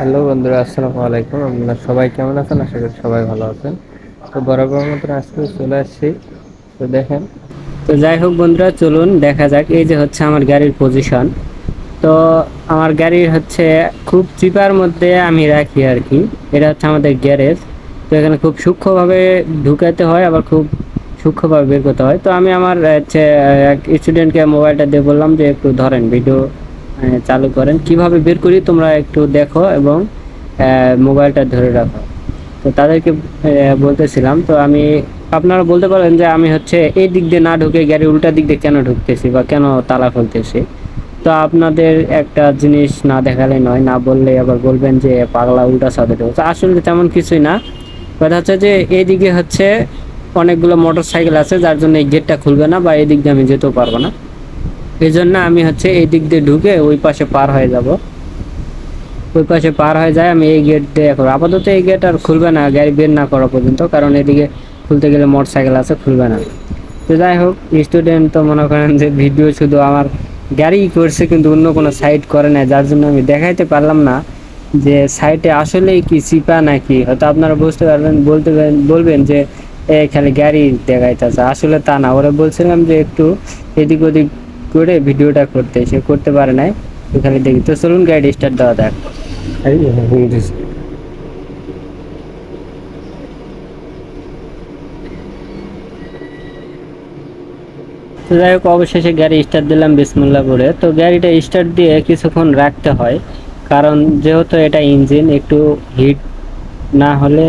Hello বন্ধুরা, আসসালামু আলাইকুম। আপনারা সবাই কেমন আছেন? আশা করি সবাই ভালো আছেন। তো বরাবর মতন আজকে চলে আসছি। তো দেখেন। তো যাই হোক বন্ধুরা, চলুন দেখা যাক। এই যে হচ্ছে আমার গাড়ির পজিশন তো আমার গাড়ির হচ্ছে খুব চিপার মধ্যে আমি রাখি আর কি। এটা হচ্ছে আমাদের গ্যারেজ তো এখানে খুব সূক্ষ্মভাবে ঢুকাতে হয়, আবার খুব সূক্ষ্মভাবে বের করতে হয়। তো আমি আমার, হচ্ছে, এক স্টুডেন্টকে মোবাইলটা দিয়ে বললাম যে, একটু ধরেন ভিডিও চালু করেন। কীভাবে বের করি তোমরা একটু দেখো এবং মোবাইলটা ধরে রাখো। তো তাদেরকে বলতেছিলাম, তো আমি, আপনারা বলতে পারেন যে আমি হচ্ছে এই দিক দিয়ে না ঢুকে গাড়ি উল্টা দিক দিয়ে কেন ঢুকতেছি বা কেন তালা খুলতেছি? তো আপনাদের একটা জিনিস না দেখালে নয়, না বললে আবার বলবেন যে পাগলা উল্টা সাথে ঢুকছে। আসলে তেমন কিছুই না। কথা হচ্ছে যে এইদিকে হচ্ছে অনেকগুলো মোটর সাইকেল আছে, যার জন্য এই গেটটা খুলবে না বা এই দিক দিয়ে আমি যেতেও পারব না। এই জন্য আমি হচ্ছে এই দিক দিয়ে ঢুকে ওই পাশে পার হয়ে যাব। ওই পাশে পার হয়ে যায়, আমি এই গেট দিয়ে করব আপাতত এই গেট আর খুলবে না, গাড়ি বের না করা পর্যন্ত, কারণ এদিকে খুলতে গেলে মোটর সাইকেল আছে, খুলবে না। তো যাই হোক স্টুডেন্ট তো মনে করেন যে ভিডিও শুধু আমার গাড়ি করছে, কিন্তু অন্য কোনো সাইড করে না যার জন্য আমি দেখাইতে পারলাম না যে সাইটে আসলেই কি চিপা নাকি। হয়তো আপনারা বুঝতে পারবেন, বলতে বলবেন যে, এ, খালি গাড়ি দেখাইতেছে। আসলে তা না, ওরা বলছিলাম যে একটু এদিক ওদিক করে ভিডিওটা করতে সে করতে পারে নাই। ওখানে দেখি তো চলুন গাড়ি স্টার্ট দেওয়া দেখ। যাই হোক অবশেষে গাড়ি স্টার্ট দিলাম বিসমুল্লা করে তো গাড়িটা স্টার্ট দিয়ে কিছুক্ষণ রাখতে হয় কারণ যেহেতু এটা ইঞ্জিন একটু হিট না হলে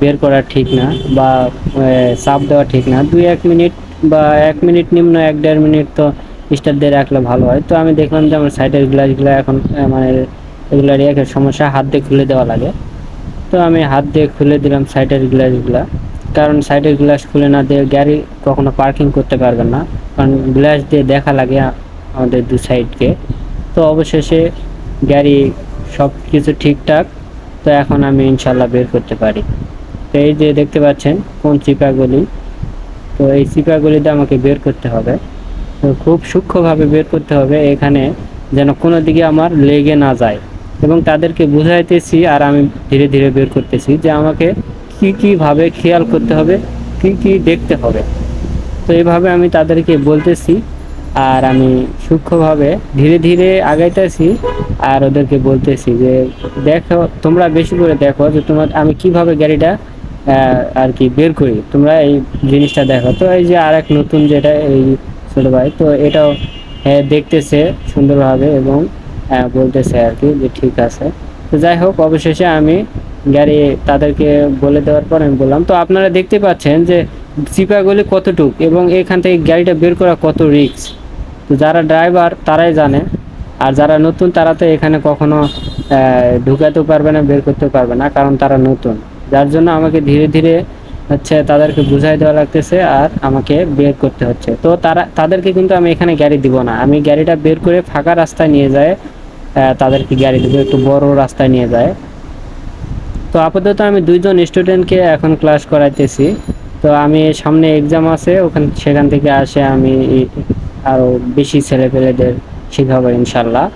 বের করা ঠিক না বা চাপ দেওয়া ঠিক না। দুই এক মিনিট বা এক মিনিট নিম্ন এক দেড় মিনিট তো স্টার দিয়ে রাখলে ভালো হয়। তো আমি দেখলাম যে আমার সাইডের গ্লাসগুলো এখন মানে এগুলো রেখে সমস্যা, হাত দিয়ে খুলে দেওয়া লাগে। তো আমি হাত দিয়ে খুলে দিলাম সাইডের গ্লাসগুলো কারণ সাইডের গ্লাস খুলে না দিয়ে গাড়ি কখনো পার্কিং করতে পারবেন না। কারণ গ্লাস দিয়ে দেখা লাগে আমাদের দু সাইডকে তো অবশেষে গাড়ি সব কিছু ঠিকঠাক। তো এখন আমি ইনশাল্লাহ বের করতে পারি। তো এই যে দেখতে পাচ্ছেন, কোন চিপাগুলি? তো এই চিপাগুলিতে আমাকে বের করতে হবে। খুব সূক্ষ্মভাবে বের করতে হবে এখানে, যেন কোনো দিকে আমার লেগে না যায়। এবং তাদেরকে বুঝাইতেছি আর আমি ধীরে ধীরে বের করতেছি যে আমাকে কি কীভাবে খেয়াল করতে হবে, কি কি দেখতে হবে। তো এইভাবে আমি তাদেরকে বলতেছি আর আমি সূক্ষ্মভাবে ধীরে ধীরে আগাইতেছি আর ওদেরকে বলতেছি যে, দেখো, তোমরা বেশি করে দেখো যে তোমার আমি কীভাবে গাড়িটা আর কি বের করি। তোমরা এই জিনিসটা দেখো। তো এই যে আর এক নতুন যেটা এই ছোটো ভাই। তো এটাও দেখতেছে সুন্দরভাবে এবং বলতেছে আর কি যে ঠিক আছে। তো যাই হোক, অবশেষে আমি গাড়ি তাদেরকে বলে দেওয়ার পর আমি বললাম, তো আপনারা দেখতে পাচ্ছেন যে চিপাগুলি কতটুক এবং এখান থেকে গাড়িটা বের করা কত রিক্স তো যারা ড্রাইভার তারাই জানে, আর যারা নতুন তারা তো এখানে কখনো ঢুকাতেও পারবে না, বের করতেও পারবে না, কারণ তারা নতুন। যার জন্য আমাকে ধীরে ধীরে হচ্ছে তাদেরকে বুঝাই দেওয়া লাগতেছে আর আমাকে বের করতে হচ্ছে। তো তারা, তাদেরকে কিন্তু আমি এখানে গাড়ি দিব না। আমি গাড়িটা বের করে ফাঁকা রাস্তায় নিয়ে যায় তাদেরকে গাড়ি দেবো, একটু বড় রাস্তায় নিয়ে যায়। তো আপাতত আমি দুইজন স্টুডেন্টকে এখন ক্লাস করাইতেছি। তো আমি সামনে এক্সাম আছে, ওখান, সেখান থেকে আসে আমি আরও বেশি ছেলেপেলেদের শেখাবো ইনশাল্লাহ।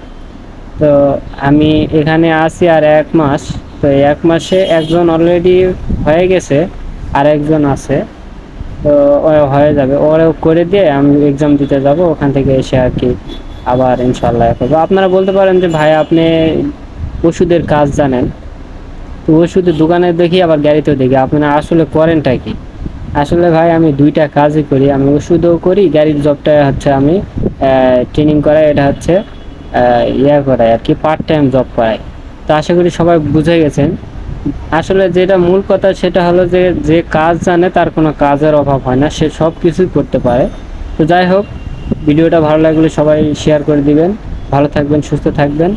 তো আমি এখানে আসি আর এক মাস। তো এক মাসে একজন অলরেডি হয়ে গেছে। আর একজন আছে। তো হয়ে যাবে। ওরা করে দিয়ে আমি এক্সাম দিতে যাব, ওখান থেকে এসে আর কি আবার ইনশাল্লাহ করব। আপনারা বলতে পারেন যে, ভাই, আপনি ওষুধের কাজ জানেন। তো ওষুধের দোকানে দেখি, আবার গাড়িতেও দেখি। আপনারা আসলে করেনটা কি? আসলে ভাই, আমি দুইটা কাজই করি। আমি ওষুধও করি, গাড়ির জবটা হচ্ছে আমি ট্রেনিং করাই। এটা হচ্ছে ইয়া করাই আর কি পার্ট টাইম জব করাই। তো আশা করি সবাই বুঝে গেছেন। আসলে যেটা মূল কথা সেটা হলো যে যে কাজ জানে তার কোনো কাজের অভাব হয় না, সে সব কিছুই করতে পারে। তো যাই হোক, ভিডিওটা ভালো লাগলে সবাই শেয়ার করে দিবেন। ভালো থাকবেন, সুস্থ থাকবেন।